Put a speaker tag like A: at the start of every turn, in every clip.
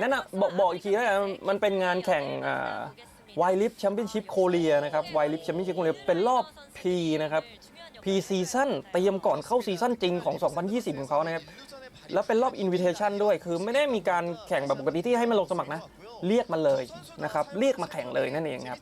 A: นั่นอะบอกบอกอีกทีนะมันเป็นงานแข่งวายลิฟแชมเปี้ยนชิพโคเรียนะครับวายลิฟแชมเปี้ยนชิพโคเรียเป็นรอบ P นะครับ P ซีซั่นเตรียมก่อนเข้าซีซั่นจริงของ 2020 ของเขานะครับ แล้วเป็นรอบอินวิเทชันด้วย คือไม่ได้มีการแข่งแบบปกติที่ให้มาลงสมัครนะ เรียกมาเลยนะครับ เรียกมาแข่งเลยนั่นเองครับ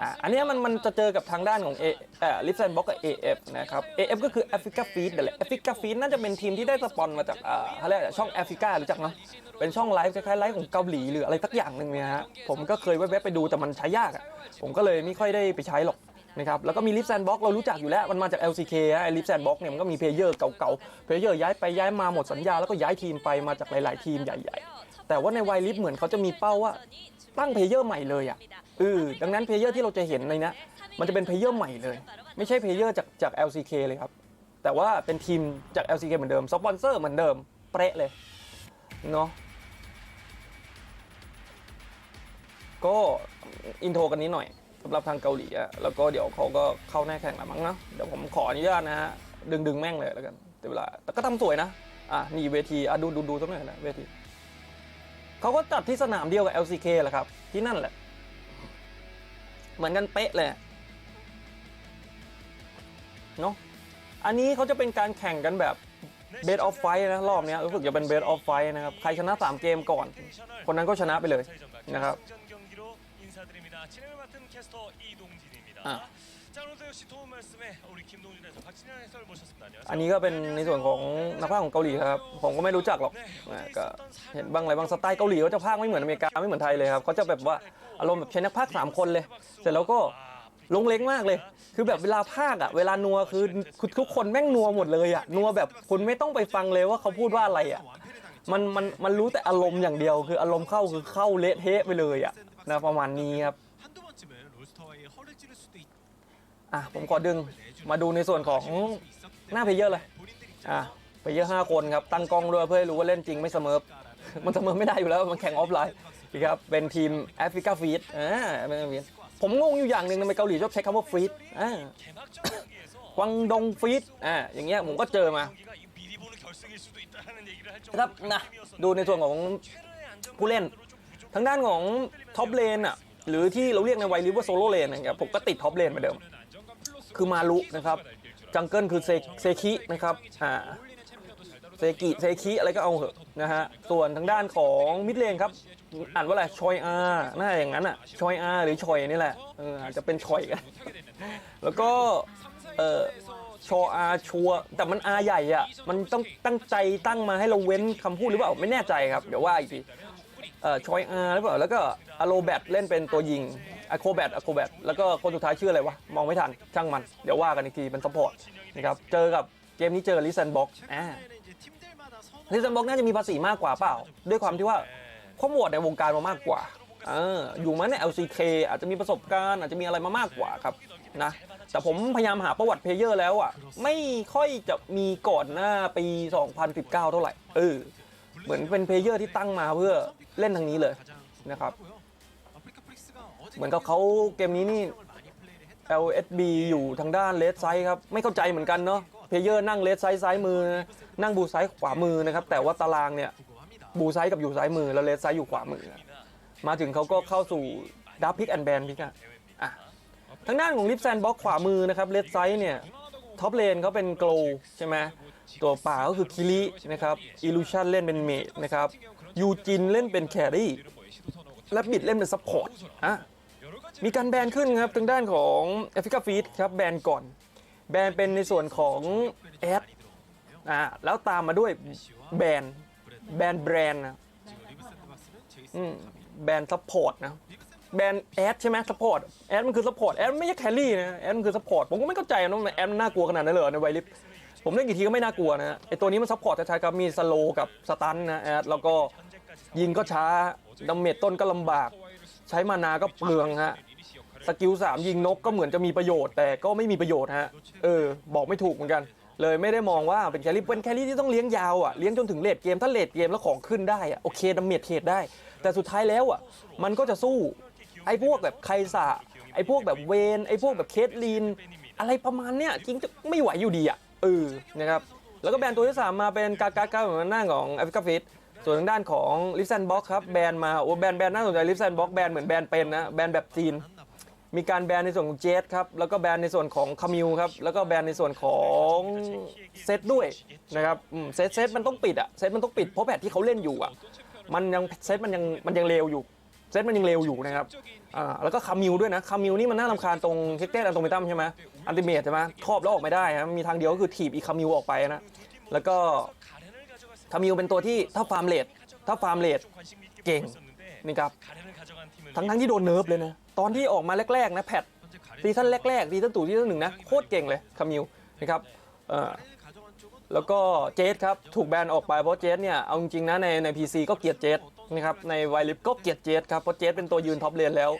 A: อะอันนี้มันมันจะเจอกับทางด้านของเอ่อลิฟแซนบ็อกกับ AF นะครับ AF ก็คือ Africa Feed นั่นแหละ Africa Feed น่าจะเป็นทีมที่ได้สปอนมาจากเอ่อเขาเรียกอะไรช่องแอฟริการู้จักเนาะเป็นช่องไลฟ์คล้ายๆไลฟ์ของเกาหลีหรืออะไรสักอย่างหนึ่งเนี่ยฮะผมก็เคยแวบๆไปดูแต่มันใช้ยากอะผมก็เลยไม่ค่อยได้ไปใช้หรอกนะครับแล้วก็มีลิฟแซนบ็อกเรารู้จักอยู่แล้วมันมาจาก LCK ฮะไอ้ลิฟแซนบ็อกเนี่ยมันก็มีเพลเยอร์เก่าๆเพลเยอร์ย้ายไปย้ายมาหมดสัญญาแล้วก็ย้ายทีมไปมาจากหลาย ๆ ทีมใหญ่ ๆ แต่ว่าในไวลิฟเหมือนเขาจะมีเป้าว่าตั้งเพลเยอร์ใหม่เลยอะ เออดังนั้นเพลเยอร์ที่เราจะเห็นในเนี้ยมันจะเป็นเพลเยอร์ใหม่เลย ไม่ใช่เพลเยอร์จากจาก LCK เลยครับ แต่ว่าเป็นทีมจาก LCK เหมือนเดิมสปอนเซอร์เหมือนเดิม เป๊ะเลยเนาะก็อินโทรกันนี้หน่อยสำหรับทางเกาหลีอะแล้วก็เดี๋ยวเขาก็เข้าแน่แข่งแล้วมั้งนะเดี๋ยวผมขออนุญาตนะฮะดึงดึงแม่งเลยแล้วกันแต่เวลาแต่ก็ทำสวยนะอะนี่เวทีอะดูดูดูสักหน่อยนะเวทีเขาก็จัดที่สนามเดียวกับ LCK แหละครับ ที่นั่นแหละ เหมือนกันเป๊ะเลยเนาะอันนี้เขาจะเป็นการแข่งกันแบบเบสออฟไฟนะ รอบเนี้ยรู้สึกจะเป็นเบสออฟไฟนะครับ ใครชนะ 3 เกมก่อน คนนั้นก็ชนะไปเลยนะครับ อันนี้ก็เป็นในส่วนของนักพากย์ของเกาหลีครับ ผมก็ไม่รู้จักหรอกก็เห็นบางอะไรบางสไตล์เกาหลีเขาจะพากไม่เหมือนอเมริกาไม่เหมือนไทยเลยครับเขาจะแบบว่าอารมณ์แบบใช้นักพากย์สามคนเลย เสร็จแล้วก็ลงเล็กมากเลย คือแบบเวลาพากอะเวลานัวคือทุกคนแม่งนัวหมดเลยอะนัวแบบคุณไม่ต้องไปฟังเลยว่าเขาพูดว่าอะไรอะมันมันมันรู้แต่อารมณ์อย่างเดียว คืออารมณ์เข้าคือเข้าเละเทะไปเลยอะนะประมาณนี้ครับ อะผมขอดึงมาดูในส่วนของหน้าเพเยอร์เลยอะเพเยอร์ห้าคนครับตั้งกล้องด้วยเพื่อให้รู้ว่าเล่นจริงไม่เสมอมันเสมอไม่ได้อยู่แล้วมันแข่งออฟไลน์ครับเป็นทีมแอฟริกาฟีดอ่าผมงงอยู่อย่างหนึ่งทำไมเกาหลีชอบใช้คำว่าฟีดอ่ากวางดงฟีดอ่าอย่างเงี้ยผมก็เจอมาครับนะดูในส่วนของผู้เล่น ทางด้านของท็อปเลนอะหรือที่เราเรียกในวัยรุ่นว่าโซโลเลนนะครับผมก็ติดท็อปเลนเหมือนเดิม คือมารุนะครับ จังเกิลคือเซคินะครับอ่าเซกิเซคิอะไรก็เอาเหอะนะฮะ ส่วนทางด้านของมิดเลนครับ อ่านว่าอะไรชอยอาน่าอย่างนั้นอะชอยอาหรือชอยนี่แหละเอออาจจะเป็นชอยกัน แล้วก็เออชออาชัว แต่มันอาใหญ่อะ มันต้องตั้งใจตั้งมาให้เราเว้นคำพูดหรือเปล่า ไม่แน่ใจครับ เดี๋ยวว่าอีกทีเอ่อชอยอาหรือเปล่า แล้วก็อโลแบทเล่นเป็นตัวยิง อะโคแบทอะโคแบทแล้วก็คนสุดท้ายชื่ออะไรวะ มองไม่ทัน ช่างมัน เดี๋ยวว่ากันอีกทีเป็นซัพพอร์ตนะครับ เจอกับเกมนี้เจอลิซันบ็อกอ่าลิซันบ็อกน่าจะมีภาษีมากกว่าเปล่า ด้วยความที่ว่าข้อมูลในวงการมามากกว่าเอออยู่มาใน LCK อาจจะมีประสบการณ์อาจจะมีอะไรมามากกว่าครับนะ แต่ผมพยายามหาประวัติเพลเยอร์แล้วอะ ไม่ค่อยจะมีก่อนหน้าปี 2019 เท่าไหร่ เออ เหมือนเป็นเพลเยอร์ที่ตั้งมาเพื่อเล่นทางนี้เลยนะครับ เหมือนกับเขาเกมนี้นี่ LSB อยู่ทางด้านเลสไซด์ครับ ไม่เข้าใจเหมือนกันเนาะเพลเยอร์นั่งเลสไซด์ซ้ายมือ นั่งบูไซด์ขวามือนะครับ แต่ว่าตารางเนี่ยบูไซด์กับอยู่ซ้ายมือ แล้วเลสไซด์อยู่ขวามือ มาถึงเขาก็เข้าสู่ดับพิกแอนแบนพิกอะอะทางด้านของลิฟแซนบ็อกขวามือนะครับเลสไซด์เนี่ยท็อปเลนเขาเป็นโกลใช่ไหมตัวป่าก็คือคิรินะครับอิลูชันเล่นเป็นเมดนะครับยูจินเล่นเป็นแครี่และบิดเล่นเป็นซัพพอร์ตอะ มีการแบนขึ้นครับทางด้านของแอฟริกาฟีดครับแบนก่อน แบนเป็นในส่วนของแอดอ่าแล้วตามมาด้วยแบนแบนแบรนด์นะอืมแบนซัพพอร์ตนะแบนแอดใช่ไหมซัพพอร์ตแอดมันคือซัพพอร์ตแอดไม่ใช่แคลรี่นะแอดมันคือซัพพอร์ตผมก็ไม่เข้าใจนะแอดมันน่ากลัวขนาดนั้นเลยในไวลิฟผมเล่นกี่ทีก็ไม่น่ากลัวนะไอตัวนี้มันซัพพอร์ตชัดๆครับมีสโลกับสตันนะแอดแล้วก็ยิงก็ช้าดาเมจต้นก็ลำบาก ใช้มานาก็เปลืองฮะ สกิล3ยิงนกก็เหมือนจะมีประโยชน์แต่ก็ไม่มีประโยชน์ฮะเออบอกไม่ถูกเหมือนกัน เลยไม่ได้มองว่าเป็นแครี่เป็นแครี่ที่ต้องเลี้ยงยาวอะเลี้ยงจนถึงเลดเกมถ้าเลดเกมแล้วของขึ้นได้อะโอเคดาเมจเทรดได้ แต่สุดท้ายแล้วอะมันก็จะสู้ไอ้พวกแบบไคสะไอ้พวกแบบเวนไอ้พวกแบบเคทลีน อะไรประมาณเนี้ยจริงจะไม่ไหวอยู่ดีอะเออนะครับแล้วก็แบรนตัวที่ 3 มาเป็นกากากาเหมือนหน้าของแอฟริกาฟิตส่วนทางด้านของลิฟแซนบ็อกครับแบนมาโอ้แบนแบนน่าสนใจลิฟแซนบ็อกแบนเหมือนแบนเป็นนะแบนแบบจีน มีการแบนในส่วนของเจสครับ แล้วก็แบนในส่วนของคามิลครับ แล้วก็แบนในส่วนของเซตด้วยนะครับเซตเซตมันต้องปิดอะเซตมันต้องปิดเพราะแพทที่เขาเล่นอยู่อะมันยังเซตมันยังมันยังเลวอยู่ เซตมันยังเลวอยู่นะครับ อ่า แล้วก็คามิลด้วยนะ คามิลนี่มันน่ารำคาญตรงเทคเตอร์อันโตเมตัมใช่ไหมอันติเมตใช่ไหมครอบแล้วออกไม่ได้นะมีทางเดียวก็คือถีบอีคามิลออกไปนะ แล้วก็คามิลเป็นตัวที่ถ้าฟาร์มเลดถ้าฟาร์มเลดเก่งนี่ครับ ทั้งทั้งๆที่โดนเนิร์ฟเลยนะ ตอนที่ออกมาแรกๆนะแพทซีซั่นแรกๆซีซั่นตู่ซีซั่นหนึ่งนะโคตรเก่งเลยคามิลนะครับแล้วก็เจสครับ ถูกแบนออกไปเพราะเจสเนี่ย เอาจริงๆนะในใน PC ก็เกลียดเจสนะครับในไวลิฟก็เกลียดเจสครับ เพราะเจสเป็นตัวยืนท็อปเลนแล้ว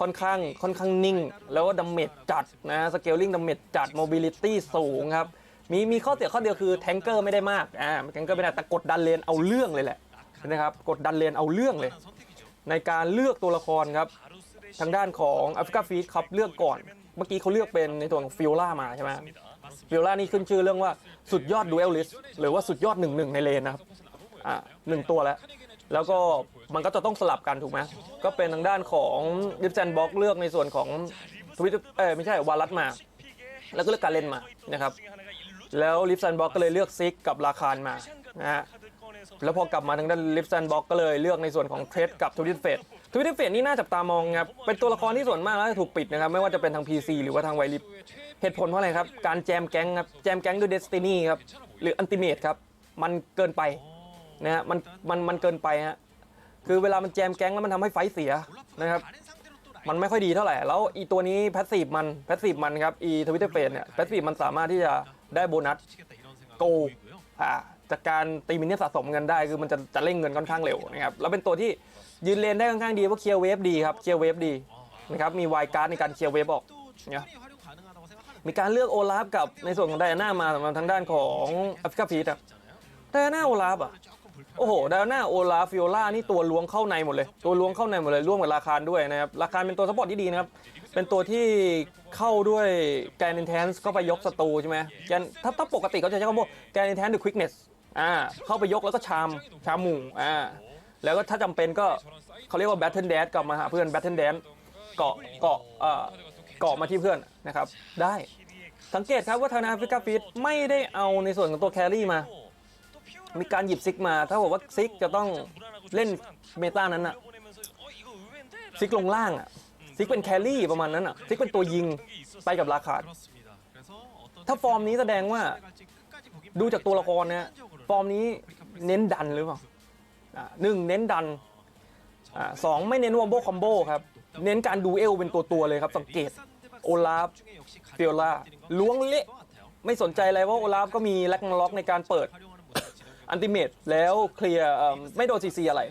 A: ค่อนข้างค่อนข้างนิ่ง แล้วก็ดัมเมจจัดนะสเกลลิงดัมเมจจัดโมบิลิตี้สูงครับ มีมีข้อเสียข้อเดียวคือแทงเกอร์ไม่ได้มากอ่าแทงเกอร์ไม่ได้แต่กดดันเลนเอาเรื่องเลยแหละนะครับกดดันเลนเอาเรื่องเลย ในการเลือกตัวละครครับ ทางด้านของแอฟริกาฟีดครับเลือกก่อน เมื่อกี้เขาเลือกเป็นในตัวของฟิโอล่ามาใช่ไหมฟิโอล่านี่ขึ้นชื่อเรื่องว่าสุดยอดดูเอลลิสหรือว่าสุดยอดหนึ่งหนึ่งในเลนนะครับอ่าหนึ่งตัวแล้ว แล้วก็มันก็จะต้องสลับกันถูกไหมก็เป็นทางด้านของดิฟแซนบ็อกเลือกในส่วนของทวิตเออไม่ใช่วารัตมา แล้วก็เลือกการเล่นมานะครับแล้วลิฟแซนบ็อกก็เลยเลือกซิกกับราคานมานะฮะ แล้วพอกลับมาทางด้านลิฟ s ซนบ็อกก็เลยเลือกในส่วนของเทรดกับทวิตเฟดทวิตเฟดนี่น่าจับตามองครับ เป็นตัวละครที่ส่วนมากแล้วถูกปิดนะครับ ไม่ว่าจะเป็นทาง PC หรือว่าทางไวลิฟเหตุผลเพราะอะไรครับ การแจมแก๊งครับ แจมแก๊งด้วยเดสตินีครับ หรืออันติเมตครับ มันเกินไปนะฮะมันมันมันเกินไปฮะคือเวลามันแจมแก๊งแล้วมันทำให้ไฟเสียนะครับมันไม่ค่อยดีเท่าไหร่ แล้วอีตัวนี้แพสซีฟมันแพสซีฟมันครับอีทวิตเฟดเนี่ยแพสซีฟมันสามารถที่จะได้โบนัสโกอ่า จากการตีมินเนี่ยสะสมเงินได้คือมันจะจะเร่งเงินค่อนข้างเร็วนะครับแล้วเป็นตัวที่ยืนเลนได้ค่อนข้างดีเพราะเคลียร์เวฟดีครับเคลียร์เวฟดีนะครับมีไวการ์ดในการเคลียร์เวฟออกเนี่ยมีการเลือกโอลาฟกับในส่วนของไดอาน่ามาสำหรับทางด้านของแอฟริกาพีทอะไดอาน่าโอลาฟอะโอ้โหไดอาน่าโอลาฟฟิโอล่านี่ตัวล้วงเข้าในหมดเลย ตัวล้วงเข้าในหมดเลยร่วมกับราคารด้วยนะครับราคารเป็นตัวซัพพอร์ตที่ดีนะครับเป็นตัวที่เข้าด้วยแกน intense ก็ไปยกศัตรูใช่ไหมแกนถ้าถ้าปกติเขาจะใช้คำว่าแกน intense หรือ quickness อ่าเข้าไปยกแล้วก็ชามชามหมู่อ่าแล้วก็ถ้าจำเป็นก็เขาเรียกว่า battle dash กลับมาหาเพื่อน battle dash เกาะเกาะเอ่อเกาะมาที่เพื่อนนะครับ ได้สังเกตครับว่าทางแอฟริกาฟีดไม่ได้เอาในส่วนของตัวแครี่มา มีการหยิบซิกมาถ้าบอกว่าซิกจะต้องเล่นเมตานั้นอะซิกลงล่างอะซิกเป็นแครี่ประมาณนั้นอะซิกเป็นตัวยิงไปกับราคาถ้าฟอร์มนี้แสดงว่าดูจากตัวละครนะ ฟอร์มนี้เน้นดันหรือเปล่าอ่าหนึ่งเน้นดันอ่าสองไม่เน้นวอมโบคอมโบครับเน้นการดูเอลเป็นตัวตัวๆเลยครับสังเกตโอลาฟฟิโอลาล้วงเละไม่สนใจอะไรว่าโอลาฟก็มีแล็กล็อกในการเปิดอันติเมตแล้วเคลียร์ไม่โดนซีซีอะไร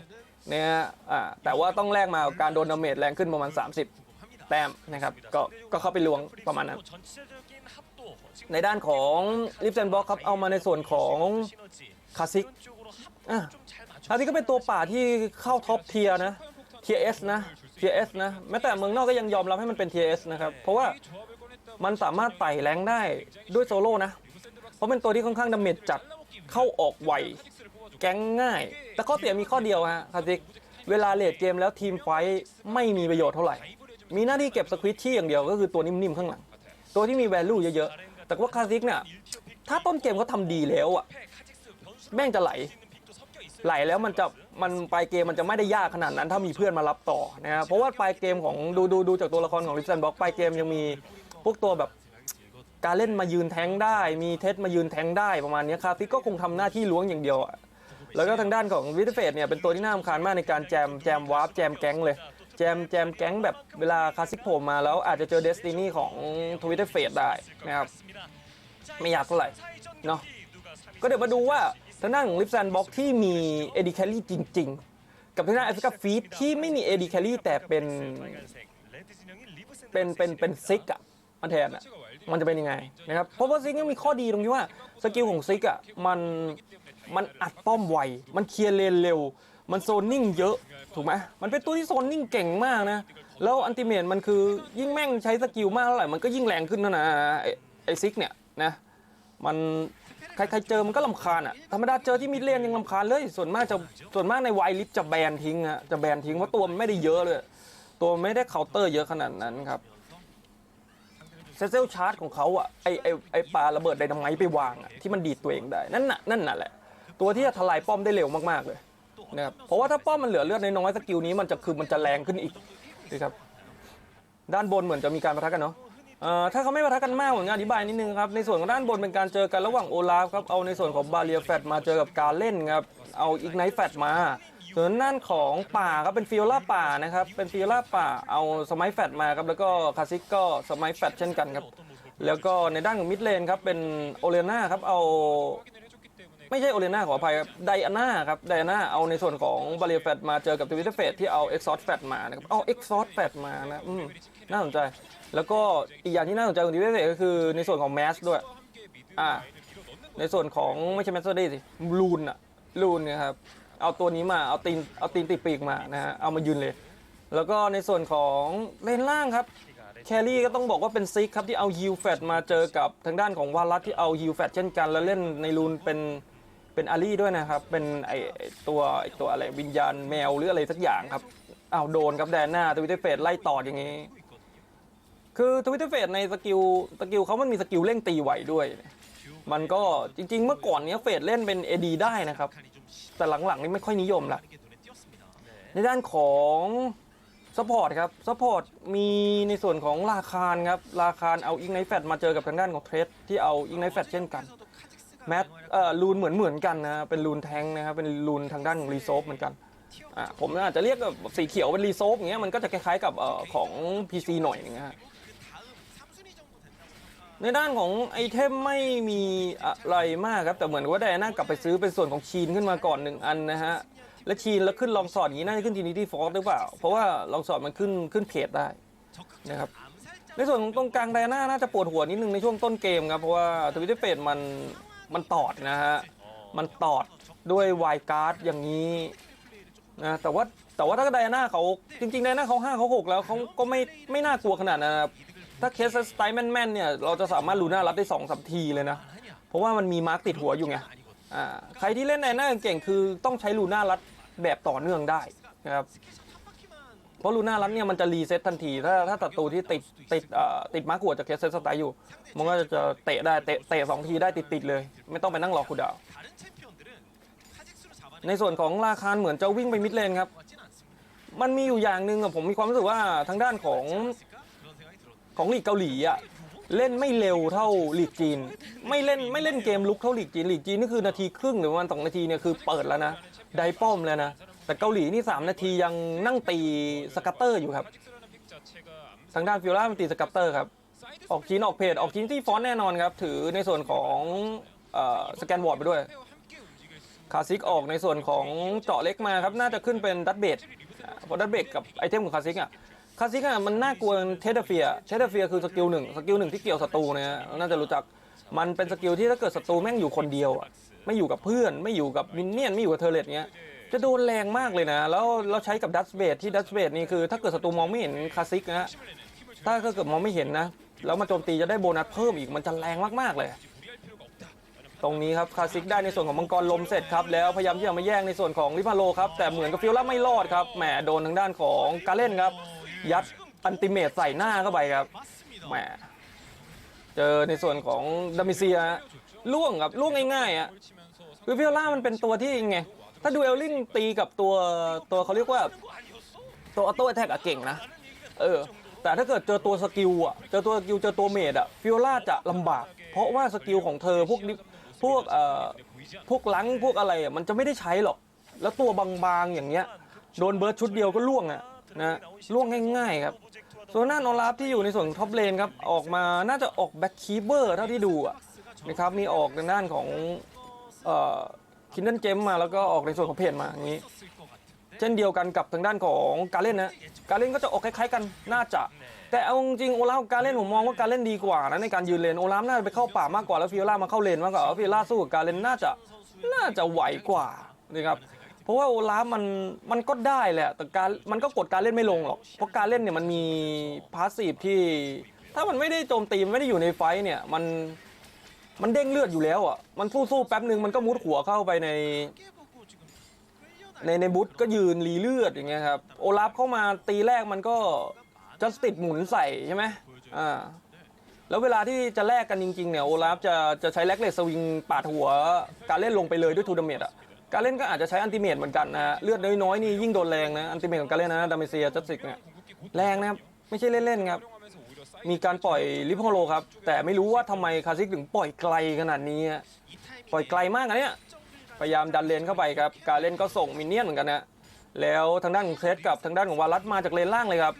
A: นะฮะอ่าแต่ว่าต้องแลกมากับการโดนดาเมจแรงขึ้นประมาณ 30 แต้มนะครับก็ก็เข้าไปล้วงประมาณนั้น ในด้านของลิฟเซนบ็อกครับเอามาในส่วนของคาซิกคาซิกก็เป็นตัวป่าที่เข้าท็อปเทียนะเทียเอสนะเทียเอสนะแม้แต่เมืองนอกก็ยังยอมรับให้มันเป็นเทียเอสนะครับ เพราะว่ามันสามารถไต่แรงได้ด้วยโซโล่นะ เพราะเป็นตัวที่ค่อนข้างดาเมจจัดเข้าออกไวแก๊งง่าย แต่ข้อเสียมีข้อเดียวฮะคาซิกเวลาเลดเกมแล้วทีมไฟไม่มีประโยชน์เท่าไหร่ มีหน้าที่เก็บสควิตชี่อย่างเดียวก็คือตัวนิ่มๆข้างหลัง ตัวที่มี value เยอะๆ แต่ว่าคาซิกเนี่ยถ้าต้นเกมเขาทำดีแล้วอะแม่งจะไหล ไหลแล้วมันจะมันปลายเกมมันจะไม่ได้ยากขนาดนั้น ถ้ามีเพื่อนมารับต่อนะครับเพราะว่าปลายเกมของดูดูดูจากตัวละครของลิซันบ็อกปลายเกมยังมีพวกตัวแบบการเล่นมายืนแทงได้ มีเทสมายืนแทงได้ประมาณนี้คาซิกก็คงทำหน้าที่ล้วงอย่างเดียวแล้วก็ทางด้านของวิทเฟสเนี่ยเป็นตัวที่น่ารำคาญมากในการแจมแจมวาร์ปแจมแก๊งเลย จมแจมแก๊งแบบเวลาคลาสสิกโผล่มาแล้วอาจจะเจอเดสตินีของทวิตเตอร์เฟสได้นะครับ ไม่อยากเท่าไหร่เนาะก็เดี๋ยวมาดูว่าทางด้านของลิฟซันบ็อกที่มีเอดีแคลรี่จริง ๆ กับทางด้านแอฟริกาฟีดที่ไม่มีเอดีแคลรี่แต่เป็นเป็นเป็นเป็นซิกอะมันแทนอะมันจะเป็นยังไงนะครับเพราะว่าซิกยังมีข้อดีตรงที่ว่าสกิลของซิกอะมันมันอัดป้อมไวมันเคลียร์เลนเร็ว มันโซนนิ่งเยอะ ถูกไหมมันเป็นตัวที่โซนนิ่งเก่งมากนะ แล้วอันติเมตมันคือยิ่งแม่งใช้สกิลมากเท่าไหร่มันก็ยิ่งแรงขึ้นเท่านะไอ้ไอซิกเนี่ยนะมันใครๆเจอมันก็ลำคาญอะธรรมดาเจอที่มิดเลนยังลำคาญเลย ส่วนมากจะส่วนมากในไวลิฟจะแบนทิ้งอะจะแบนทิ้งเพราะตัวมันไม่ได้เยอะเลย ตัวมันไม่ได้เคาน์เตอร์เยอะขนาดนั้นครับเซเซลชาร์จของเขาอะไอไอไอปลาระเบิดไดนาไมต์ไปวางอะที่มันดีดตัวเองได้นั่นน่ะนั่นน่ะแหละตัวที่จะทลายป้อมได้เร็วมากๆเลย นะครับเพราะว่าถ้าป้อมมันเหลือเลือดน้อยๆสกิลนี้มันจะคือมันจะแรงขึ้นอีกนะครับด้านบนเหมือนจะมีการประทะกันเนาะเอ่อถ้าเขาไม่ประทะกันมากผมจะอธิบายนิดนึงครับ ในส่วนของด้านบนเป็นการเจอกันระหว่างโอลาฟครับ เอาในส่วนของบาเรียแฟตมาเจอกับการเล่นครับ เอาอีกไนท์แฟตมา ส่วนด้านของป่าครับเป็นฟิโอล่าป่านะครับ เป็นฟิโอล่าป่า เอาสมัยแฟตมาครับ แล้วก็คาซิกก็สมัยแฟตเช่นกันครับ แล้วก็ในด้านของมิดเลนครับเป็นโอเลน่าครับ เอา ไม่ใช่โอเลน่าขออภัยครับไดอาน่าครับไดอาน่าเอาในส่วนของบาเรียแฟตมาเจอกับทวิตเตอร์เฟตที่เอาเอ็กซอสแฟตมานะครับเอาเอ็กซอสแฟตมานะอืมน่าสนใจ แล้วก็อีกอย่างที่น่าสนใจของทวิตเตอร์เฟตก็คือในส่วนของแมสด้วยอ่าในส่วนของไม่ใช่แมสโซดี้สิลูนอะลูนเนี่ยครับเอาตัวนี้มาเอาตีนเอาตีนติดปีกมานะฮะเอามายืนเลย แล้วก็ในส่วนของเลนล่างครับแครี่ก็ต้องบอกว่าเป็นซิกครับที่เอาฮิวแฟตมาเจอกับทางด้านของวาลัสที่เอาฮิวแฟตเช่นกัน แล้วเล่นในรูนเป็น เป็นอารีด้วยนะครับ เป็นไอตัวไอตัวอะไรวิญญาณแมวหรืออะไรสักอย่างครับอ้าวโดนครับแดนหน้าทวิตเตอร์เฟสไล่ต่ออย่างนี้ คือทวิตเตอร์เฟสในสกิลสกิลเขามันมีสกิลเร่งตีไหวด้วย มันก็จริง ๆ เมื่อก่อนเนี้ยเฟสเล่นเป็น AD ได้นะครับ แต่หลังๆนี่ไม่ค่อยนิยมละในด้านของซัพพอร์ตครับซัพพอร์ตมีในส่วนของราคารครับราคารเอาอิงไนแฟตมาเจอกับทางด้านของเทรดที่เอาอิงไนแฟตเช่นกัน แมทเอ่อลูนเหมือนเหมือนกันนะ เป็นลูนแทงนะครับ เป็นลูนทางด้านของรีโซฟเหมือนกันอ่าผมอาจจะเรียกแบบสีเขียวเป็นรีโซฟอย่างเงี้ยมันก็จะคล้ายๆกับเอ่อของ PC หน่อยนึงนะฮะในด้านของไอเทมไม่มีอะไรมากครับ แต่เหมือนว่าไดอาน่ากลับไปซื้อเป็นส่วนของชีนขึ้นมาก่อนหนึ่งอันนะฮะ และชีนแล้วขึ้นลองสอดอย่างนี้น่าจะขึ้นทีนิตี้ฟอร์หรือเปล่า เพราะว่าลองสอดมันขึ้นขึ้นเพจได้นะครับในส่วนของตรงกลางไดอาน่าน่าจะปวดหัวนิดนึงในช่วงต้นเกมครับ เพราะว่าทวิตเตอร์เฟดมัน มันตอดนะฮะ มันตอดด้วยไวการ์ดอย่างนี้นะแต่ว่าแต่ว่าถ้าไดอาน่าเขาจริงๆไดอาน่าเขาห้าเขาหกแล้วเขาก็ไม่ไม่น่ากลัวขนาดนั้นนะครับถ้าเคสสไตล์แม่นๆเนี่ยเราจะสามารถลูน่ารับได้สองสามทีเลยนะ เพราะว่ามันมีมาร์กติดหัวอยู่ไงอ่าใครที่เล่นในหน้าเก่งๆคือต้องใช้ลูน่ารัดแบบต่อเนื่องได้นะครับ เพราะลูน่ารัดเนี่ยมันจะรีเซ็ตทันทีถ้าถ้าศัตรูที่ติดติดเอ่อติดมาร์กหัวจากเคสเซตสไตล์อยู่ มันก็จะเตะได้เตะเตะสองทีได้ติดๆเลย ไม่ต้องไปนั่งรอคูลดาว ในส่วนของราคาเหมือนจะวิ่งไปมิดเลนครับ มันมีอยู่อย่างหนึ่งอะผมมีความรู้สึกว่าทางด้านของของลีกเกาหลีอะเล่นไม่เร็วเท่าลีกจีน ไม่เล่นไม่เล่นเกมลุกเท่าลีกจีนลีกจีนนี่คือนาทีครึ่งหรือประมาณสองนาทีเนี่ยคือเปิดแล้วนะ ได้ป้อมแล้วนะ แต่เกาหลีนี่ 3 นาทียังนั่งตีสกัตเตอร์อยู่ครับ ทางด้านฟิโอล่ามันตีสกัตเตอร์ครับ ออกจีนออกเพจออกจีนที่ฟอนต์แน่นอนครับ ถือในส่วนของเอ่อสแกนวอร์ดไปด้วย คาซิกออกในส่วนของเจาะเล็กมาครับ น่าจะขึ้นเป็นดัตเบดเพราะดัตเบดกับไอเทมของคาซิกอะคาซิกอะมันน่ากลัวเทเดเฟียเทเดเฟียคือสกิลหนึ่งสกิลหนึ่งที่เกี่ยวศัตรูนะฮะน่าจะรู้จักมันเป็นสกิลที่ถ้าเกิดศัตรูแม่งอยู่คนเดียวอะไม่อยู่กับเพื่อนไม่อยู่กับมินเนี่ยนไม่อยู่กับเทอร์เลตเงี้ย จะโดนแรงมากเลยนะ แล้วเราใช้กับดัตเบดที่ดัตเบดนี่คือถ้าเกิดศัตรูมองไม่เห็นคาซิกนะถ้าเกิดมองไม่เห็นนะ แล้วมาโจมตีจะได้โบนัสเพิ่มอีกมันจะแรงมากๆเลย ตรงนี้ครับคาสสิกได้ในส่วนของมังกรลมเสร็จครับแล้วพยายามที่จะมาแย่งในส่วนของลิพาโลครับแต่เหมือนกับฟิลล่าไม่รอดครับแหมโดนทางด้านของกาเล่นครับ ยัดอันติเมตใส่หน้าเข้าไปครับแหมเจอในส่วนของดามิเซียล่วงครับล่วงง่ายๆอะคือฟิลล่ามันเป็นตัวที่ไง ถ้าดูเอลลิงตีกับตัวตัวเขาเรียกว่าตัวออโต้แท็กอะเก่งนะ เออ แต่ถ้าเกิดเจอตัวสกิลอะเจอตัวสกิลเจอตัวเมดอะฟิโอล่าจะลำบาก เพราะว่าสกิลของเธอพวกพวกเอ่อพวกลังพวกอะไรมันจะไม่ได้ใช้หรอก แล้วตัวบางๆอย่างเงี้ยโดนเบิร์ดชุดเดียวก็ล่วงอะนะล่วงง่ายๆครับส่วนหน้าโนลาฟที่อยู่ในส่วนท็อปเลนครับออกมาน่าจะออกแบ็คคีเบอร์เท่าที่ดูอะนะครับมีออกในด้านของเอ่อ คินเดนเจมมาแล้วก็ออกในส่วนของเพจมาอย่างนี้ เช่นเดียวกันกับทางด้านของการเล่นนะการเล่นก็จะออกคล้ายๆกันน่าจะ แต่เอาจริงโอลาฟการเล่นผมมองว่าการเล่นดีกว่านะในการยืนเลนโอลาฟน่าจะไปเข้าป่ามากกว่าแล้วฟิโอล่ามาเข้าเลนมากกว่าฟิโอล่าสู้กับการเล่นน่าจะน่าจะไหวกว่านะครับเพราะว่าโอลาฟมันมันก็ได้แหละแต่การมันก็กดการเล่นไม่ลงหรอกเพราะการเล่นเนี่ยมันมีพาสซีฟที่ ถ้ามันไม่ได้โจมตีมไม่ได้อยู่ในไฟเนี่ยมัน มันเด้งเลือดอยู่แล้วอะ มันสู้ๆแป๊บหนึ่งมันก็มุดหัวเข้าไปใน ในในบูธก็ยืนรีเลือดอย่างเงี้ยครับ โอลาฟเข้ามาตีแรกมันก็จัสติดหมุนใส่ใช่ไหมอ่า แล้วเวลาที่จะแลกกันจริงๆเนี่ยโอลาฟจะจะใช้แล็กเลสสวิงปาดหัว การเล่นลงไปเลยด้วยทูดาเมจอะ การเล่นก็อาจจะใช้อันติเมตเหมือนกันนะฮะ เลือดน้อยๆนี่ยิ่งโดนแรงนะ อันติเมตของการเล่นนะดาเมเซียจัสติกเนี่ยแรงนะครับ ไม่ใช่เล่นๆครับ มีการปล่อยลิฟโฮโลครับ แต่ไม่รู้ว่าทำไมคาซิกถึงปล่อยไกลขนาดนี้อะปล่อยไกลมากอะเนี่ยพยายามดันเลนเข้าไปครับการเล่นก็ส่งมินเนี่ยนเหมือนกันนะแล้วทางด้านของเคสกับทางด้านของวารัสมาจากเลนล่างเลยครับ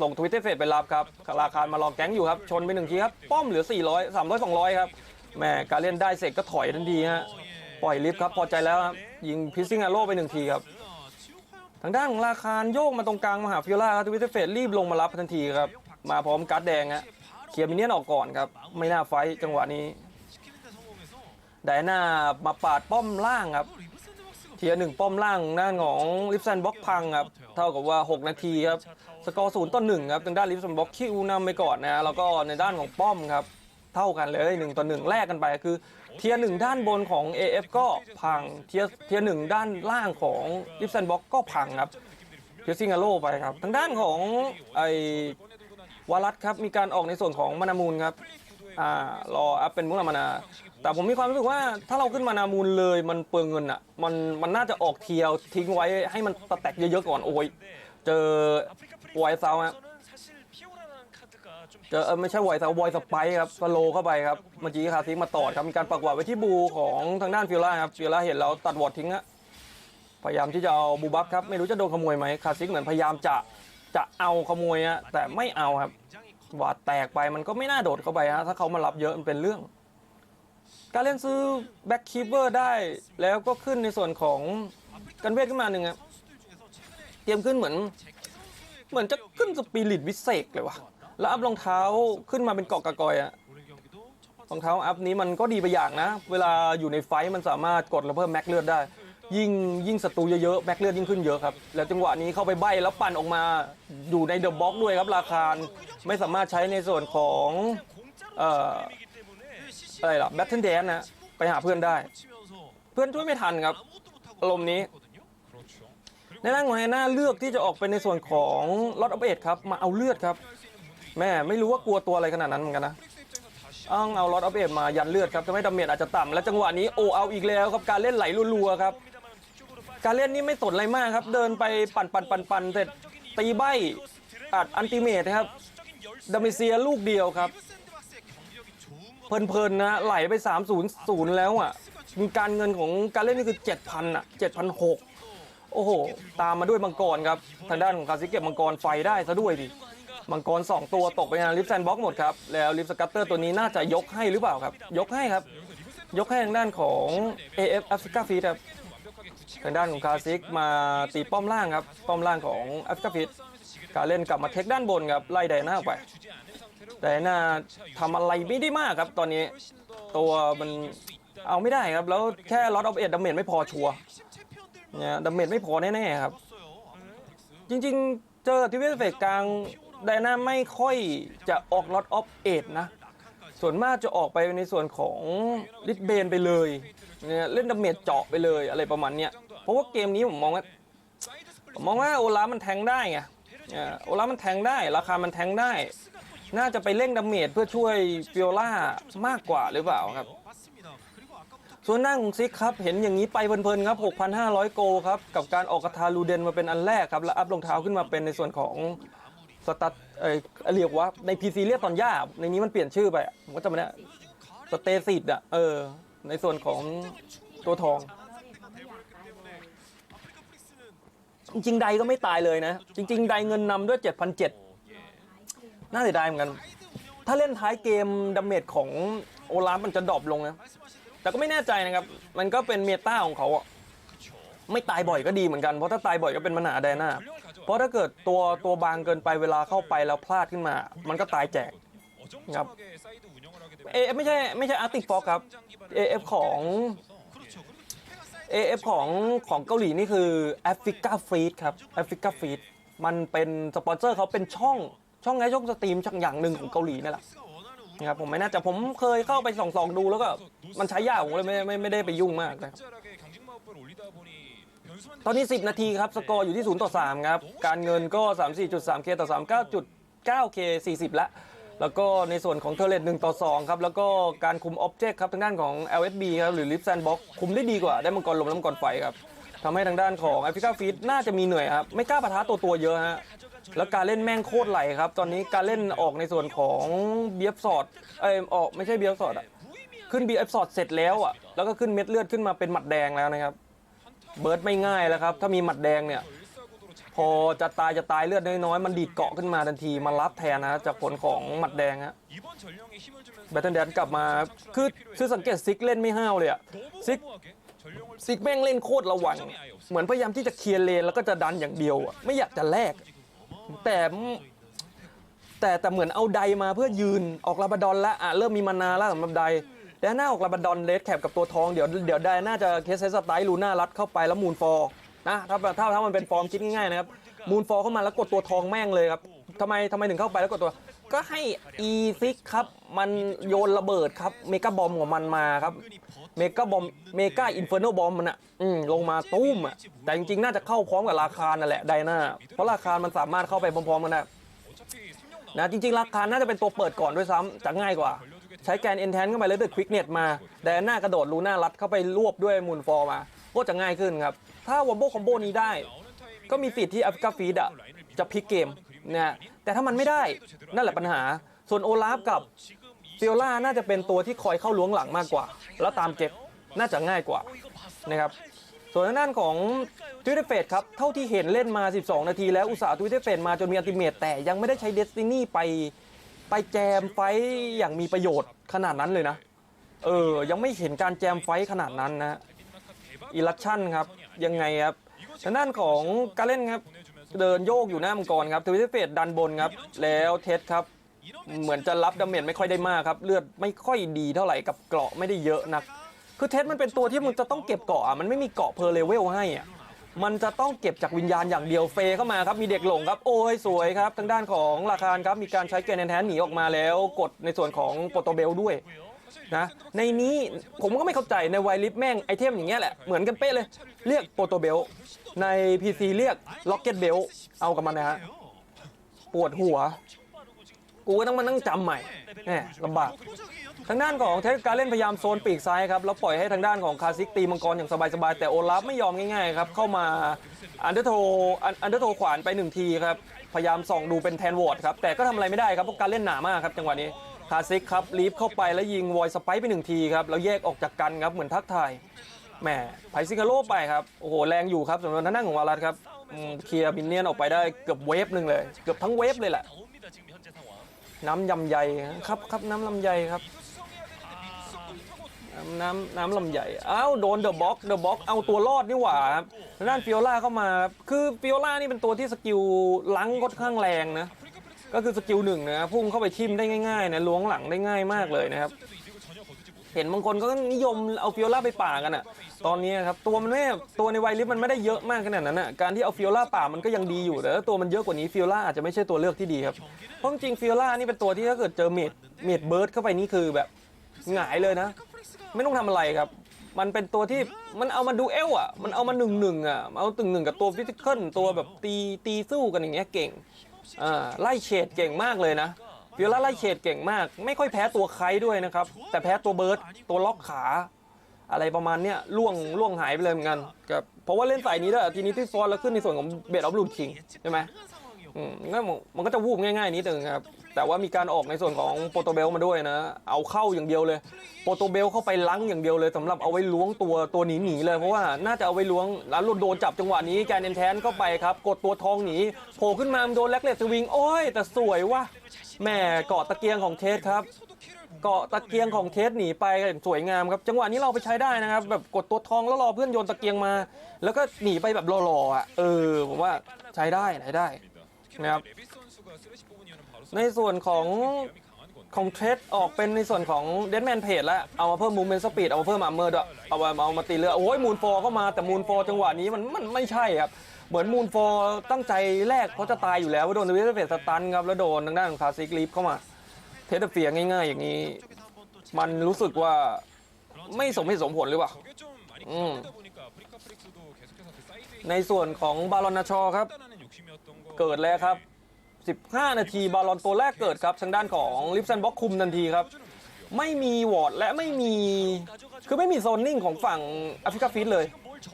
A: ส่งทวิตเตอร์เฟสไปรับครับราคารมารอแก๊งอยู่ครับชนไปหนึ่งทีครับป้อมเหลือ 400 300 200ครับแหม่การเล่นได้เสร็จก็ถอยทันทีฮะปล่อยลิฟต์ครับพอใจแล้วครับยิงพิซซิงอาโร่ไปหนึ่งทีครับทางด้านของราคารโยกมาตรงกลางมหาฟิโอล่าครับทวิตเตอร์เฟสรีบลงมารับทันทีครับ มาพร้อมการ์ดแดงฮะเคลียร์มินเนี่ยนออกก่อนครับ ไม่น่าไฟจังหวะนี้ไดน่ามาปาดป้อมล่างครับ เทียร์หนึ่งป้อมล่างด้านของลิฟซันบ็อกพังครับ เท่ากับว่า 6 นาทีครับ สกอร์ศูนย์ต่อหนึ่งครับทางด้านลิฟซันบ็อกคิวนำไปก่อนนะ แล้วก็ในด้านของป้อมครับ เท่ากันเลยหนึ่งต่อหนึ่งแลกกันไปคือ เทียร์หนึ่งด้านบนของ AF ก็พัง เทียร์เทียร์หนึ่งด้านล่างของลิฟซันบ็อกก็พังครับเทียร์ซิงาโลไปครับ ทางด้านของไอ วารัตครับมีการออกในส่วนของมานามูลครับอ่ารออัพเป็นมุนามานา แต่ผมมีความรู้สึกว่าถ้าเราขึ้นมานามูลเลยมันเปลืองเงินอะมันมันน่าจะออกเทียวทิ้งไว้ให้มันตะแตกเยอะๆก่อนโอ้ยเจอไวท์เซาฮะเจอเออไม่ใช่ไวท์เซาไวท์สไปครับสโลเข้าไปครับเมื่อกี้คาซิมาตอดครับมีการปักหวาดไว้ที่บูของทางด้านฟิลล่าครับฟิลล่าเห็นแล้วตัดวอดทิ้งอะพยายามที่จะเอาบูบัฟครับไม่รู้จะโดนขโมยไหมคาซิกเหมือนพยายามจะ จะเอาขโมยอะแต่ไม่เอาครับวาดแตกไปมันก็ไม่น่าโดดเข้าไปฮะถ้าเขามารับเยอะมันเป็นเรื่อง การเล่นซื้อแบ็คคีเปอร์ได้แล้วก็ขึ้นในส่วนของกันเวทขึ้นมาหนึ่งครับเตรียมขึ้นเหมือน เหมือนจะขึ้นสปิริตวิเศษเลยวะแล้วอัพรองเท้าขึ้นมาเป็นเกาะกระกอยอะรองเท้าอัพนี้มันก็ดีไปอย่างนะ เวลาอยู่ในไฟมันสามารถกดแล้วเพิ่มแม็กเลือดได้ ยิ่งยิ่งศัตรูเยอะๆแม็กเลือดยิ่งขึ้นเยอะครับ แล้วจังหวะนี้เข้าไปใบแล้วปั่นออกมาอยู่ในเดอะบ็อกด้วยครับราคาไม่สามารถใช้ในส่วนของเอ่ออะไรล่ะแบทเทิลแดนนะไปหาเพื่อนได้ เพื่อนช่วยไม่ทันครับอารมณ์นี้ในร่างของไฮน่าเลือกที่จะออกไปในส่วนของลอตอ f เอ็ดครับมาเอาเลือดครับ แม่ไม่รู้ว่ากลัวตัวอะไรขนาดนั้นเหมือนกันนะต้องเอาลอตอ f เอ็ดมายันเลือดครับทำให้ดาเมจอาจจะต่ำและจังหวะนี้โอเอาอีกแล้วครับการเล่นไหลรัวๆครับ การเล่นนี่ไม่สนอะไรมากครับ เดินไปปั่นปั่นปั่นปั่นเสร็จตีใบอัดอันติเมตครับดาเมเซียลูกเดียวครับ เพลินๆนะไหลไป 3-0-0 แล้วอะมีการเงินของการเล่นนี่คือ 7,000อะ7,600โอ้โห ตามมาด้วยมังกรครับ ทางด้านของคาซิเก็บมังกรไฟได้ซะด้วยดิมังกร 2 ตัวตกไปงานลิฟแซนบ็อกหมดครับ แล้วลิฟสกัตเตอร์ตัวนี้น่าจะยกให้หรือเปล่าครับ ยกให้ครับ ยกให้ทางด้านของ AF Africa Feed ครับ ทางด้านของคาซิกมาตีป้อมล่างครับ ป้อมล่างของ Africa Feed การเล่นกลับมาเทคด้านบนครับ ไล่ไดนาออกไปไดนาทำอะไรไม่ได้มากครับ ตอนนี้ตัวมันเอาไม่ได้ครับ แล้วแค่ลอตออฟเอ็ดดาเมจไม่พอชัวร์เนี่ยดาเมจไม่พอแน่ๆครับ จริงๆ เจอทีเวสเฟกกลางไดนาไม่ค่อยจะออกลอตออฟเอ็ดนะ ส่วนมากจะออกไปในส่วนของลิทเบนไปเลยเนี่ยเล่นดาเมจเจาะไปเลยอะไรประมาณเนี้ย เพราะว่าเกมนี้ผมมองว่าผมมองว่าโอลามันแทงได้ไงโอลามันแทงได้ ราคามันแทงได้ น่าจะไปเร่งดาเมจเพื่อช่วยฟิโอล่ามากกว่าหรือเปล่าครับ ส่วนหน้าของซิกครับ เห็นอย่างนี้ไปเพลินๆครับ 6,500 โกครับ กับการออกกระทาลูเดนมาเป็นอันแรกครับ แล้วอัพรองเท้าขึ้นมาเป็นในส่วนของสตัดเอ่ยเรียกว่าใน PC เรียกตอนย่าในนี้มันเปลี่ยนชื่อไปผมก็จำไม่ได้สเตซิดอะเออในส่วนของตัวทอง จริงๆใดก็ไม่ตายเลยนะ จริงๆใดเงินนำด้วย 7,700น่าเสียดายเหมือนกัน ถ้าเล่นท้ายเกมดาเมจของโอลาฟมันจะดรอปลงนะ แต่ก็ไม่แน่ใจนะครับ มันก็เป็นเมตาของเขาอะไม่ตายบ่อยก็ดีเหมือนกัน เพราะถ้าตายบ่อยก็เป็นปัญหาแดน่าเพราะถ้าเกิดตัวตัวบางเกินไปเวลาเข้าไปแล้วพลาดขึ้นมา มันก็ตายแจก ครับ เอฟไม่ใช่ไม่ใช่อาร์ติฟอกครับ AF ของ เอฟของของเกาหลีนี่คือแอฟริกาฟีดครับแอฟริกาฟีดมันเป็นสปอนเซอร์เขาเป็นช่องช่องไงช่องสตรีมช่องอย่างหนึ่งของเกาหลีนั่นแหละนะครับผมไม่น่าจะผมเคยเข้าไปส่องๆดูแล้วก็มันใช้ยากผมเลยไม่ไม่ไม่ได้ไปยุ่งมากนะครับตอนนี้ 10 นาทีครับ สกอร์อยู่ที่ 0 ต่อ 3 ครับ การเงินก็ 34.3K ต่อ 39.9K 40 แล้ว แล้วก็ในส่วนของเทเลต1ต่อ2ครับ แล้วก็การคุมอ็อบเจกต์ครับทางด้านของ LSB ครับหรือ Lip Sandbox คุมได้ดีกว่าได้มังกรลมและมังกรไฟครับทำให้ทางด้านของ Africa Feed น่าจะมีเหนื่อยครับ ไม่กล้าปะทะตัวตัวเยอะฮะแล้วการเล่นแม่งโคตรไหลครับ ตอนนี้การเล่นออกในส่วนของเบียบสอดเอ้ยออกไม่ใช่เบียบสอดอะขึ้นเบียบสอดเสร็จแล้วอะแล้วก็ขึ้นเม็ดเลือดขึ้นมาเป็นหมัดแดงแล้วนะครับเบิร์ดไม่ง่ายแล้วครับ ถ้ามีหมัดแดงเนี่ย พอจะตายจะตายเลือดน้อยๆ มันดีดเกาะขึ้นมาทันทีมารับแทนนะจากผลของหมัดแดงฮะแบตเทิลแดนกลับมาคือคือสังเกตซิกเล่นไม่ห้าวเลยอะซิกซิกแม่งเล่นโคตรระวัง เหมือนพยายามที่จะเคลียร์เลนแล้วก็จะดันอย่างเดียวอะไม่อยากจะแลกแต่แต่แต่เหมือนเอาไดมาเพื่อยืนออกลาบดอนละอะเริ่มมีมานาแล้วสำหรับไดแดน่าออกลาบดอนเลสแคบกับตัวทองเดี๋ยวเดี๋ยวไดน่าจะเคสเซสไตล์ลูน่ารัดเข้าไปแล้วมูนฟอร์ นะถ้าถ้าถ้ามันเป็นฟอร์มคิดง่ายๆนะครับมูลฟอร์เข้ามาแล้วกดตัวทองแม่งเลยครับทำไมทำไมถึงเข้าไปแล้วกดตัว ก็ให้อีซิกครับ มันโยนระเบิดครับเมกะบอมของมันมาครับเมกะบอมเมกะอินเฟอร์โนบอมมันอะอลงมาตุ้มอะแต่จริงๆ น่าจะเข้าพร้อมกับราคานั่นแหละไดนาเพราะราคามันสามารถเข้าไปพร้อมๆกันได้นะจริงๆ ราคาน่าจะเป็นตัวเปิดก่อนด้วยซ้ำจะง่ายกว่า ใช้แกนเอ็นแทนเข้าไปแล้วเดือดควิกเน็ตมาไดนากระโดดลูน่ารัดเข้าไปรวบด้วยมูลฟอร์มาก็จะง่ายขึ้นครับ ถ้าวอมโบคอมโบนี้ได้ ก็มีสิทธิ์ที่แอฟกาฟีดอะจะพลิกเกมนะฮะแต่ถ้ามันไม่ได้นั่นแหละปัญหา ส่วนโอลาฟกับฟิโอล่าน่าจะเป็นตัวที่คอยเข้าล้วงหลังมากกว่า แล้วตามเก็บน่าจะง่ายกว่านะครับส่วนด้านของทวิตเตอร์เฟสครับ เท่าที่เห็นเล่นมา 12 นาทีแล้วอุตสาห์ทวิตเตอร์เฟสมาจนมีอัติเมตแต่ยังไม่ได้ใช้เดสตินีไปไปแจมไฟอย่างมีประโยชน์ขนาดนั้นเลยนะ เออ ยังไม่เห็นการแจมไฟขนาดนั้นนะอิลัชั่นครับ ยังไงครับทางด้านของการเล่นครับ เดินโยกอยู่หน้ามังกรครับทวิตเฟสดันบนครับ แล้วเท็ดครับ เหมือนจะรับดาเมจไม่ค่อยได้มากครับ เลือดไม่ค่อยดีเท่าไหร่กับเกราะไม่ได้เยอะนัก คือเท็ดมันเป็นตัวที่มึงจะต้องเก็บเกราะอะมันไม่มีเกราะเพอร์เลเวลให้อะมันจะต้องเก็บจากวิญญาณอย่างเดียวเฟย์เข้ามาครับมีเด็กหลงครับ โอ้ยสวยครับ ทางด้านของราคารครับมีการใช้เกนแทนหนีออกมาแล้ว กดในส่วนของโปรโตเบลด้วย นะในนี้ผมก็ไม่เข้าใจในไวลิฟแม่งไอเทมอย่างเงี้ยแหละเหมือนกันเป๊ะเลย เรียกโปรโตเบลใน PC เรียกล็อกเก็ตเบลเอากับมันนะฮะปวดหัว กูก็ต้องมานั่งจำใหม่แหมลำบากทางด้านของเทสการเล่นพยายามโซนปีกซ้ายครับแล้วปล่อยให้ทางด้านของคาซิกตีมังกรอย่างสบายๆแต่โอลาฟไม่ยอมง่ายๆครับเข้ามาอันเดอร์โทอันเดอร์โทขวานไปหนึ่งทีครับพยายามส่องดูเป็นแทนวอร์ดครับแต่ก็ทำอะไรไม่ได้ครับเพราะการเล่นหนามากครับจังหวะนี้ ทาซิกครับลีฟเข้าไปแล้วยิงวอยสไปไปหนึ่งทีครับแล้วแยกออกจากกันครับเหมือนทักทายแม่ไพซิคาโลไปครับโอ้โหแรงอยู่ครับสำหรับทานั่งของวารัสครับเคลียร์บินเนียนออกไปได้เกือบเวฟหนึ่งเลย เกือบทั้งเวฟเลยแหละน้ำยำใหญ่ครับครับน้ำลำใหญ่ครับน้ำน้ำลำใหญ่เอ้าโดนเดอะบ็อกเดอะบ็อกเอาตัวรอดนี่หว่าครับด้านฟิโอล่าเข้ามา คือฟิโอล่านี่เป็นตัวที่สกิลล้างค่อนข้างแรงนะ ก็คือสกิลหนึ่งนะพุ่งเข้าไปทิมได้ง่ายๆนะล้วงหลังได้ง่ายมากเลยนะครับ เห็นบางคนก็นิยมเอาฟิโอล่าไปป่ากันอะตอนนี้ครับตัวมันไม่ตัวในไวลิฟมันไม่ได้เยอะมากขนาดนั้นอะการที่เอาฟิโอล่าป่ามันก็ยังดีอยู่แต่ถ้าตัวมันเยอะกว่านี้ฟิโอล่าอาจจะไม่ใช่ตัวเลือกที่ดีครับเพราะจริงฟิโอล่านี่เป็นตัวที่ถ้าเกิดเจอเมดเมดเบิร์ดเข้าไปนี่คือแบบหงายเลยนะ ไม่ต้องทำอะไรครับมันเป็นตัวที่มันเอามาดูเอลอะ มันเอามาหนึ่งหนึ่งอะ เอาตึงหนึ่งกับตัวฟิสิกอลตัวแบบตีตีสู้กันอย่างเงี้ยเก่ง อ่าไล่เฉดเก่งมากเลยนะฟิโอล่าไล่เฉดเก่งมาก ไม่ค่อยแพ้ตัวใครด้วยนะครับ แต่แพ้ตัวเบิร์ดตัวล็อกขา อะไรประมาณเนี้ยล่วงล่วงหายไปเลยเหมือนกันครับเพราะว่าเล่นสายนี้ด้วยทีนี้ที่ฟอนแล้วขึ้นในส่วนของเบดออฟลูดคิงใช่ไหมอืมงั้นมันมันก็จะวูบง่ายๆนิดนึงครับ แต่ว่ามีการออกในส่วนของโปรโตเบลมาด้วยนะ เอาเข้าอย่างเดียวเลย โปรโตเบลเข้าไปลังอย่างเดียวเลยสำหรับเอาไว้ล้วงตัวตัวหนีหนีๆเลยเพราะว่าน่าจะเอาไว้ล้วงแล้วโดนจับจังหวะนี้แกนเอนแทนเข้าไปครับ กดตัวทองหนีโผล่ขึ้นมาโดนแล็กเลสสวิงโอ้ย แต่สวยว่ะแม่เกาะตะเกียงของเทสครับเกาะตะเกียงของเทสหนีไปสวยงามครับ จังหวะนี้เราไปใช้ได้นะครับ แบบกดตัวทองแล้วรอเพื่อนโยนตะเกียงมา แล้วก็หนีไปแบบหล่อๆอะเออผมว่าใช้ได้ใช้ได้นะครับ ในส่วนของของเทรดออกเป็นในส่วนของเดนแมนเพจแล้วเอามาเพิ่มมูเมนสปีดเอามาเพิ่มอัมเมอร์ด้วยเอามาเอามาตีเรือโอ้ยมูนโฟเข้ามาแต่มูนโฟจังหวะนี้มันมันไม่ใช่ครับ เหมือนมูนโฟตั้งใจแรกเขาจะตายอยู่แล้วโดนเดนแมนเพจสตันครับแล้วโดนทางด้านของคาซิกลีฟเข้ามา เทสเฟียงง่าย ๆ อย่างนี้ มันรู้สึกว่าไม่สมเหตุสมผลหรือเปล่าในส่วนของบาลอนนาชอครับ เกิดแล้วครับ 15 นาทีบาลลอนตัวแรกเกิดครับทางด้านของลิฟซันบ็อกคุมทันทีครับ ไม่มีวอร์ดและไม่มี คือไม่มีโซนนิ่งของฝั่งแอฟริกาฟีดเลย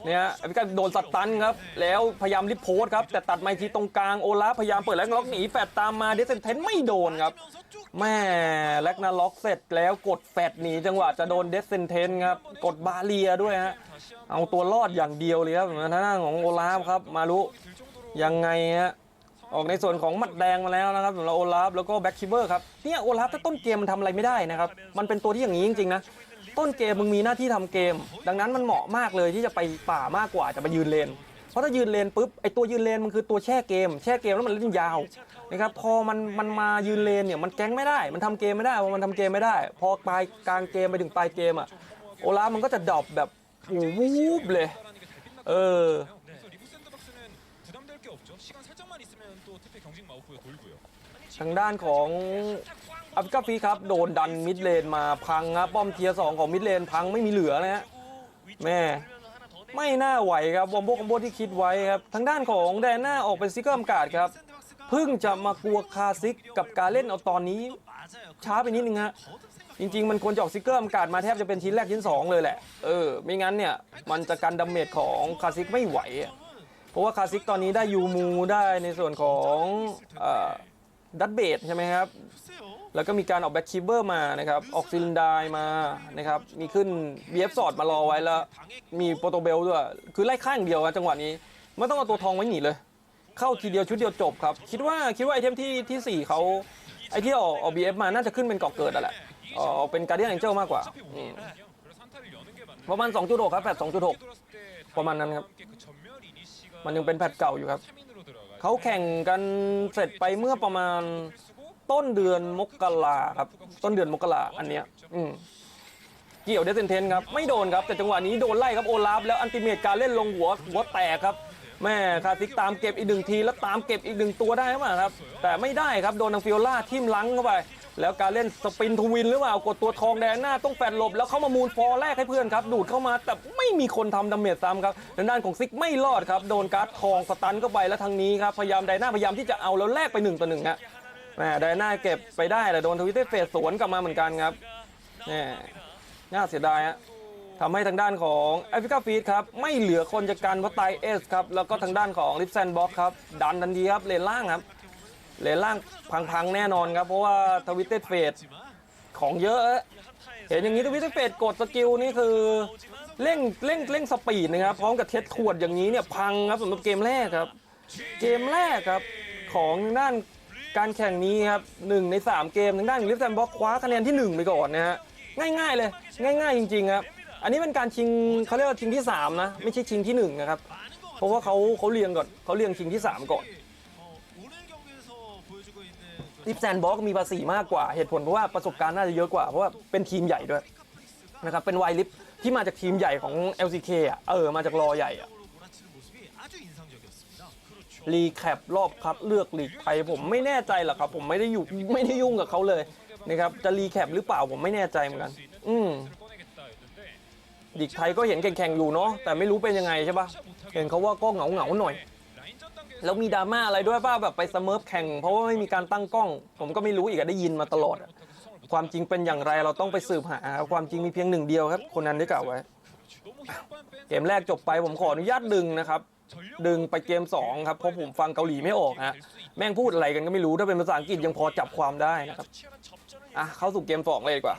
A: เนี่ยแอฟริกาโดนสตันครับ แล้วพยายามลิฟโพสครับ แต่ตัดไมาอีกทีตรงกลางโอลาพยายามเปิดแล็กล็อกหนีแฟดตามมาเดซเซนเทนไม่โดนครับแม่แล็กนาล็อกเสร็จแล้วกดแฟดหนีจังหวะจะโดนเดซเซนเทนครับ กดบาเลียด้วยฮะเอาตัวรอดอย่างเดียวเลยครับทางด้านของโอลาฟครับมารุยังไงฮะ ออกในส่วนของหมัดแดงมาแล้วนะครับสำหรับโอลาฟแล้วก็แบ็คคิเบอร์ครับเนี่ยโอลาฟถ้าต้นเกมมันทำอะไรไม่ได้นะครับมันเป็นตัวที่อย่างนี้จริงๆนะต้นเกมมึงมีหน้าที่ทำเกม ดังนั้นมันเหมาะมากเลยที่จะไปป่ามากกว่าจะไปยืนเลนเพราะถ้ายืนเลนปุ๊บไอตัวยืนเลนมันคือตัวแช่เกม แช่เกมแล้วมันเล่นยาวนะครับพอมันมันมายืนเลนเนี่ยมันแก๊งไม่ได้ มันทำเกมไม่ได้พอมันทำเกมไม่ได้ พอปลายกลางเกมไปถึงปลายเกมอะโอลาฟมันก็จะดรอปแบบวูบเลย เออ ทางด้านของอัฟริกาฟีครับ โดนดันมิดเลนมาพังครับป้อมเทียร์สองของมิดเลนพังไม่มีเหลือนะฮะแม่ไม่น่าไหวครับวอมโบคอมโบที่คิดไว้ครับ ทางด้านของแดนหน้าออกเป็นซิกเกอร์อำกาดครับเพิ่งจะมากลัวคาซิกกับการเล่นเอาตอนนี้ ช้าไปนิดนึงฮะจริง ๆ มันควรจะออกซิกเกอร์อำกาดมาแทบจะเป็นชิ้นแรกชิ้น 2 เลยแหละ เออ ไม่งั้นเนี่ย มันจะกันดาเมจของคาซิกไม่ไหว เพราะว่าคาซิกตอนนี้ได้ยูมูได้ในส่วนของอ ดัตเบดใช่ไหมครับ แล้วก็มีการออกแบ็คคิเบอร์มานะครับ ออกซิลินไดามานะครับ มีขึ้นเบฟสอดมารอไว้แล้ว มีโปรโตเบลด้วย คือไล่ข้างเดียวครับจังหวะนี้ ไม่ต้องเอาตัวทองไว้หนีเลย เข้าทีเดียวชุดเดียวจบครับ คิดว่าคิดว่าไอเทมที่ที่ 4เขาไอที่ออกออกบีเอฟมาน่าจะขึ้นเป็นเกาะเกิดนั่นแหละออกเป็นการเดียนแองเจิลมากกว่า ประมาณ 2.6 ครับแพท2.6 ประมาณนั้นครับ มันยังเป็นแพทเก่าอยู่ครับ เขาแข่งกันเสร็จไปเมื่อประมาณต้นเดือนมกราครับ ต้นเดือนมกราอันเนี้ยอืมเกี่ยวเดซเซนเทนครับ ไม่โดนครับ แต่จังหวะนี้โดนไล่ครับโอลาฟแล้วอันติเมตการเล่นลงหัวหัวแตกครับ แม่คาซิกตามเก็บอีกหนึ่งทีแล้วตามเก็บอีกหนึ่งตัวได้ไหมครับ แต่ไม่ได้ครับโดนทางฟิโอล่าทิ่มลังเข้าไป แล้วการเล่นสปินทวินหรือเปล่ากดตัวทองแดงหน้าต้องแฟนหลบแล้วเข้ามามูลฟอร์แรกให้เพื่อนครับ ดูดเข้ามาแต่ไม่มีคนทำดาเมจซ้ำครับทางด้านของซิกไม่รอดครับ โดนการ์ดทองสตันเข้าไปแล้วทางนี้ครับพยายามไดนาพยายามที่จะเอาแล้วแลกไปหนึ่งต่อหนึ่งฮะแหม่ไดนาเก็บไปได้แต่โดนทวิตเตอร์เฟสสวนกลับมาเหมือนกันครับแหม่น่าเสียดายฮะทำให้ทางด้านของแอฟริกาฟีดครับ ไม่เหลือคนจัดการเพราะไตเอสครับแล้วก็ทางด้านของลิฟแซนบ็อกครับดันทันทีครับเลนล่างครับ เลนล่างพังๆแน่นอนครับ เพราะว่าทวิตเตอร์เฟสของเยอะ เห็นอย่างนี้ทวิตเตอร์เฟสกดสกิลนี่คือเร่งเร่งเร่งสปีดนะครับ พร้อมกับเทสขวดอย่างนี้เนี่ยพังครับสำหรับเกมแรกครับ เกมแรกครับของทางด้านการแข่งนี้ครับหนึ่งใน 3 เกมทางด้านลิฟแซนบ็อกคว้าคะแนนที่ 1 ไปก่อนนะฮะง่ายๆเลย ง่าย ๆ จริงๆครับอันนี้เป็นการชิงเขาเรียกว่าชิงที่ 3 นะ ไม่ใช่ชิงที่ 1 นะครับ เพราะว่าเขาเขาเรียงก่อนเขาเรียงชิงที่ 3 ก่อน อิฟแซนบอกมีภาษีมากกว่าเหตุผลเพราะว่าประสบการณ์น่าจะเยอะกว่าเพราะว่าเป็นทีมใหญ่ด้วยนะครับเป็นไวลิฟที่มาจากทีมใหญ่ของ LCK อะเออมาจากรอใหญ่อะรีแคปรอบคัดเลือกหลีกไทยผมไม่แน่ใจหรอกครับ ผมไม่ได้อยู่ไม่ได้ยุ่งกับเขาเลยนะครับจะรีแคปหรือเปล่าผมไม่แน่ใจเหมือนกัน อืม
B: ห
A: ลีกไทยก็เห็นแข่งๆอยู่เนาะแต่ไม่รู้เป็นยังไงใช่ปะเห็นเขาว่าก็เหงาๆหน่อย แล้วมีดราม่าอะไรด้วยป่าแบบไปสมิร์ฟแข่ง เพราะว่าไม่มีการตั้งกล้อง ผมก็ไม่รู้อีกอะได้ยินมาตลอดอะความจริงเป็นอย่างไรเราต้องไปสืบหา ความจริงมีเพียงหนึ่งเดียวครับ คนนั้นได้กล่าวไว้ เกมแรกจบไปผมขออนุญาตดึงนะครับ ดึงไปเกม 2 ครับ เพราะผมฟังเกาหลีไม่ออกฮะแม่งพูดอะไรกันก็ไม่รู้ถ้าเป็นภาษาอังกฤษยังพอจับความได้นะครับอะเข้าสู่เกม2เลยดีกว่า